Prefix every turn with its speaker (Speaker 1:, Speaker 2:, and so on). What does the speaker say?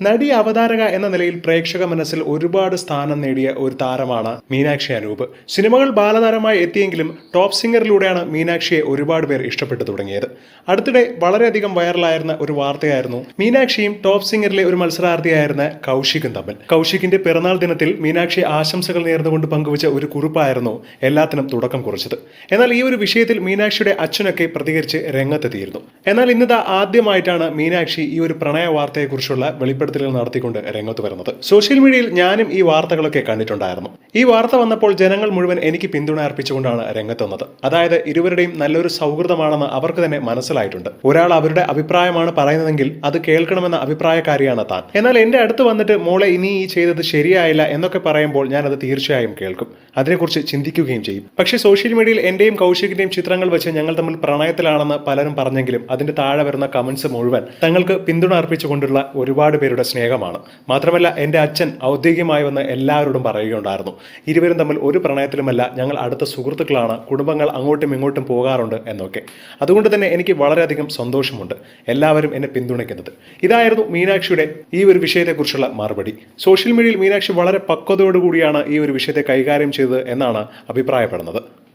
Speaker 1: നടി അവതാരക എന്ന നിലയിൽ പ്രേക്ഷക മനസ്സിൽ ഒരുപാട് സ്ഥാനം നേടിയ ഒരു താരമാണ് മീനാക്ഷി അനൂപ്. സിനിമകൾ ബാലതാരമായി എത്തിയെങ്കിലും ടോപ്പ് സിംഗറിലൂടെയാണ് മീനാക്ഷിയെ ഒരുപാട് പേർ ഇഷ്ടപ്പെട്ടു തുടങ്ങിയത്. അടുത്തിടെ വളരെയധികം വൈറലായിരുന്ന ഒരു വാർത്തയായിരുന്നു മീനാക്ഷിയും ടോപ്പ് സിംഗറിലെ ഒരു മത്സരാർത്ഥിയായിരുന്ന കൗശികും തമ്മിൽ. കൗശികിന്റെ പിറന്നാൾ ദിനത്തിൽ മീനാക്ഷി ആശംസകൾ നേർന്നുകൊണ്ട് പങ്കുവച്ച ഒരു കുറിപ്പായിരുന്നു എല്ലാത്തിനും തുടക്കം കുറിച്ചത്. എന്നാൽ ഈ ഒരു വിഷയത്തിൽ മീനാക്ഷിയുടെ അച്ഛനൊക്കെ പ്രതികരിച്ച് രംഗത്തെത്തിയിരുന്നു. എന്നാൽ ഇന്നിതാ ആദ്യമായിട്ടാണ് മീനാക്ഷി ഈ ഒരു പ്രണയ വാർത്തയെക്കുറിച്ചുള്ള വെളിപ്പെടുത്തലുകൾ നടത്തിക്കൊണ്ട് രംഗത്ത് വരുന്നത്. സോഷ്യൽ മീഡിയയിൽ ഞാനും ഈ വാർത്തകളൊക്കെ കണ്ടിട്ടുണ്ടായിരുന്നു. ഈ വാർത്ത വന്നപ്പോൾ ജനങ്ങൾ മുഴുവൻ എനിക്ക് പിന്തുണ അർപ്പിച്ചുകൊണ്ടാണ് രംഗത്ത് വന്നത്. അതായത് ഇരുവരുടെയും നല്ലൊരു സൗഹൃദമാണെന്ന് അവർക്ക് തന്നെ മനസ്സിലായിട്ടുണ്ട്. ഒരാൾ അവരുടെ അഭിപ്രായമാണ് പറയുന്നതെങ്കിൽ അത് കേൾക്കണമെന്ന അഭിപ്രായക്കാരിയാണ് താൻ. എന്നാൽ എന്റെ അടുത്ത് വന്നിട്ട് മോളെ ഇനി ഈ ചെയ്തത് ശരിയായില്ല എന്നൊക്കെ പറയുമ്പോൾ ഞാൻ അത് തീർച്ചയായും കേൾക്കും. അതിനെക്കുറിച്ച് ചിന്തിക്കുകയും ചെയ്യും. പക്ഷേ സോഷ്യൽ മീഡിയയിൽ എന്റെയും കൗശികിന്റെയും ചിത്രങ്ങൾ വെച്ച് ഞങ്ങൾ തമ്മിൽ പ്രണയത്തിലാണെന്ന് പലരും പറഞ്ഞെങ്കിലും അതിന്റെ താഴെ വരുന്ന കമന്റ്സ് മുഴുവൻ തങ്ങൾക്ക് പിന്തുണ അർപ്പിച്ചുകൊണ്ടുള്ള ഒരുപാട് പേരുടെ സ്നേഹമാണ്. മാത്രമല്ല എന്റെ അച്ഛൻ ഔദ്യോഗികമായി വന്ന് എല്ലാവരോടും പറയുകയുണ്ടായിരുന്നു. ഇരുവരും തമ്മിൽ ഒരു പ്രണയത്തിലുമല്ല ഞങ്ങൾ അടുത്ത സുഹൃത്തുക്കളാണ് കുടുംബങ്ങൾ അങ്ങോട്ടും ഇങ്ങോട്ടും പോകാറുണ്ട് എന്നൊക്കെ. അതുകൊണ്ട് തന്നെ എനിക്ക് വളരെയധികം സന്തോഷമുണ്ട് എല്ലാവരും എന്നെ പിന്തുണയ്ക്കുന്നത്. ഇതായിരുന്നു മീനാക്ഷിയുടെ ഈ ഒരു വിഷയത്തെക്കുറിച്ചുള്ള മറുപടി. സോഷ്യൽ മീഡിയയിൽ മീനാക്ഷി വളരെ പക്വതയോടുകൂടിയാണ് ഈ ഒരു വിഷയത്തെ കൈകാര്യം ചെയ്തത് എന്നാണ് അഭിപ്രായപ്പെടുന്നത്.